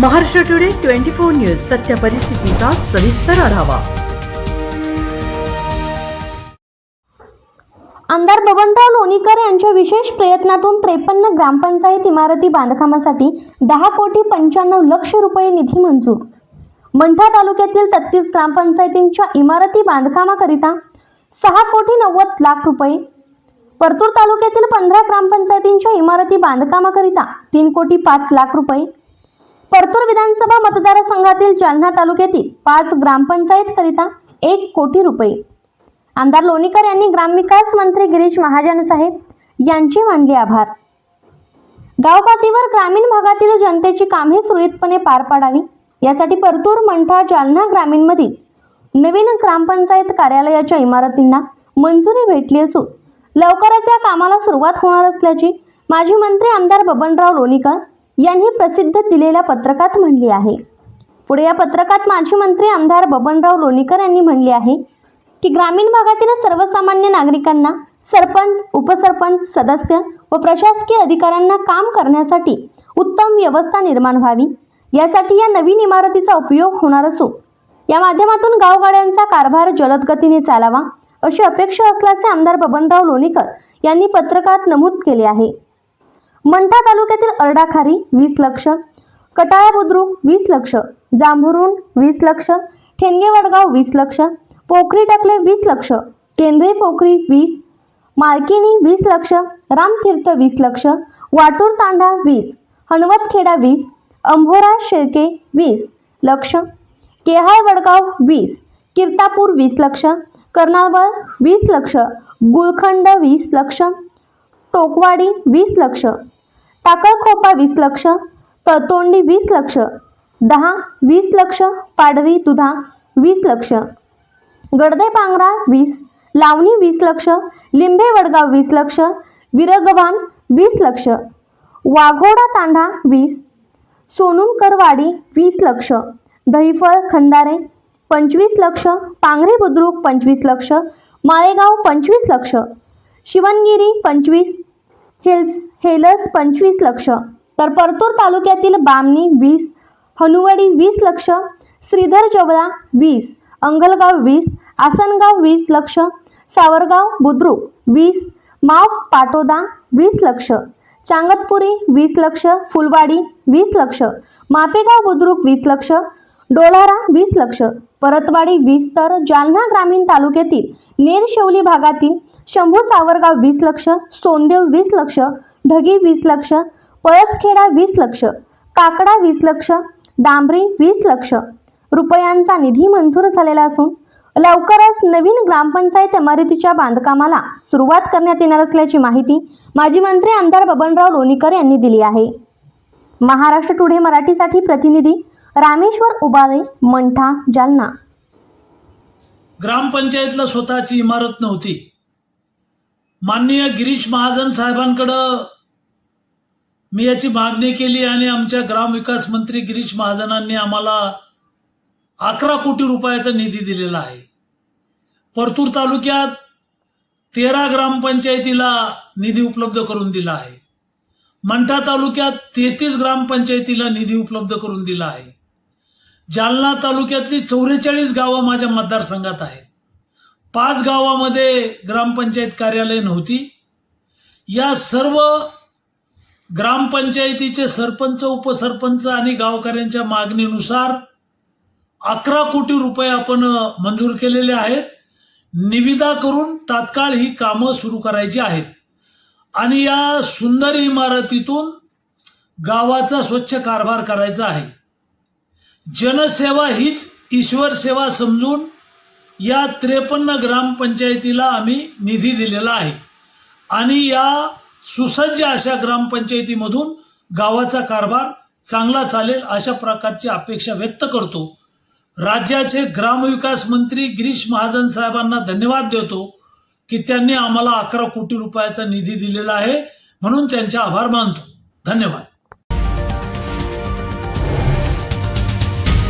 Maharashtra today twenty four news सत्य परिस्थितीचा सविस्तर आढावा. आमदार बबनराव लोणीकर यांच्या विशेष प्रयत्नातून त्रेपन्न ग्रामपंचायत इमारती बांधकामासाठी दहा कोटी पंच्याण्णव लक्ष रुपये निधी मंजूर. मंठा तालुक्यातील तत्तीस ग्रामपंचायतींच्या इमारती बांधकामाकरिता सहा कोटी नव्वद लाख रुपये. परतूर तालुक्यातील पंधरा ग्रामपंचायतींच्या इमारती बांधकामाकरिता तीन कोटी पाच लाख रुपये. परतूर विधानसभा मतदारसंघातील जालना तालुक्यातील पाच ग्रामपंचायत एक कोटी रुपये. आमदार लोणीकर यांनी ग्रामविकास मंत्री गिरीश महाजन साहेब यांचे मानले आभार. गावपातीवर ग्रामीण भागातील जनतेची कामे सुरळीतपणे पार पाडावी यासाठी परतूर मंठा जालना ग्रामीणमधील नवीन ग्रामपंचायत कार्यालयाच्या इमारतींना मंजुरी भेटली असून लवकरच या कामाला सुरुवात होणार असल्याची माजी मंत्री आमदार बबनराव लोणीकर यांनी प्रसिद्ध दिलेल्या पत्रकात म्हणली आहे. पुढे या पत्रकात माजी मंत्री आमदार बबनराव लोणीकर यांनी म्हणले आहे की ग्रामीण भागातील सर्वसामान्य नागरिकांना सरपंच उपसरपंच सदस्य व प्रशासकीय अधिकाऱ्यांना काम करण्यासाठी उत्तम व्यवस्था निर्माण व्हावी. यासाठी या नवीन इमारतीचा उपयोग होणार असून या माध्यमातून गावगाड्यांचा कारभार जलद गतीने चालावा अशी अपेक्षा असल्याचे आमदार बबनराव लोणीकर यांनी पत्रकात नमूद केले आहे. मंठा तालुक्यातील अर्डाखारी वीस लक्ष कटाळा बुद्रुक वीस लक्ष जांभरुण वीस लक्ष ठेंगे वडगाव वीस लक्ष पोखरी टाकले वीस लक्ष केंद्रे पोखरी वीस मालकिनी वीस लक्ष रामतीर्थ वीस लक्ष वाटूर तांडा वीस हणवतखेडा वीस अंभोरा शेळके वीस लक्ष केहाळ वडगाव वीस किर्तापूर वीस लक्ष कर्नावळ वीस लक्ष गुळखंड वीस लक्ष टोकवाडी वीस लक्ष टाकळखोपा वीस लक्ष ततोंडी वीस लक्ष दहा वीस लक्ष पाडरी दुधा वीस लक्ष गडदे पांगरा वीस लावणी वीस लक्ष लिंबे वडगाव वीस लक्ष विरगवान वीस लक्ष वाघोडा तांडा वीस सोनुमकरवाडी वीस लक्ष दहीफळ खंडारे पंचवीस लक्ष पांगरे बुद्रुक पंचवीस लक्ष माळेगाव पंचवीस लक्ष शिवणगिरी पंचवीस हेल्स हेलस पंचवीस लक्ष. तर परतूर तालुक्यातील बामणी वीस हनुवडी वीस लक्ष श्रीधर जवळा वीस अंगलगाव वीस आसनगाव वीस लक्ष सावरगाव बुद्रुक वीस माव पाटोदा वीस लक्ष चांगतपुरी वीस लक्ष फुलवाडी वीस लक्ष मापेगाव बुद्रुक वीस लक्ष डोलारा वीस लक्ष परतवाडी वीस तर जालना ग्रामीण तालुक्यातील नेरशेवली भागातील शंभू सावरगाव वीस लक्ष सोनदेव वीस लक्ष ढगी वीस लक्ष पळसखेडा वीस लक्ष काकडा वीस लक्ष डांबरी वीस लक्ष. रुपयांचा निधी मंजूर झालेला असून लवकरच नवीन ग्रामपंचायत इमारतीच्या बांधकामाला सुरुवात करण्यात येणार असल्याची माहिती माजी मंत्री आमदार बबनराव लोणीकर यांनी दिली आहे. महाराष्ट्र टुडे मराठीसाठी प्रतिनिधी रामेश्वर उबाळे मंठा जालना. ग्रामपंचायतला स्वतःची इमारत नव्हती. माननीय गिरीश महाजन साहेबांकडं मी याची मागणी केली आणि आमच्या ग्रामविकास मंत्री गिरीश महाजनांनी आम्हाला अकरा कोटी रुपयाचा निधी दिलेला आहे. परतूर तालुक्यात तेरा ग्रामपंचायतीला निधी उपलब्ध करून दिला आहे. मंठा तालुक्यात तेहतीस ग्रामपंचायतीला निधी उपलब्ध करून दिला आहे. जालना तालुक्यातली चौवेचाळीस गावं माझ्या मतदारसंघात आहेत. पाच गावामध्ये ग्रामपंचायत कार्यालय नव्हती. या सर्व ग्रामपंचायतीचे सरपंच उपसरपंच आणि गावकऱ्यांच्या मागणीनुसार अकरा कोटी रुपये आपण मंजूर केलेले आहेत. निविदा करून तात्काळ ही कामं सुरू करायची आहेत. आणि या सुंदर इमारतीतून गावाचा स्वच्छ कारभार करायचा आहे. जनसेवा हीच ईश्वर सेवा समजून या त्रेपन्न ग्रामपंचायतीला आम्ही निधी दिलेला आहे. आणि या सुसज्ज अशा ग्रामपंचायतीमधून गावाचा कारभार चांगला चालेल अशा प्रकारची अपेक्षा व्यक्त करतो. राज्याचे ग्रामविकास मंत्री गिरीश महाजन साहेबांना धन्यवाद देतो की त्यांनी आम्हाला अकरा कोटी रुपयाचा निधी दिलेला आहे म्हणून त्यांचे आभार मानतो. धन्यवाद.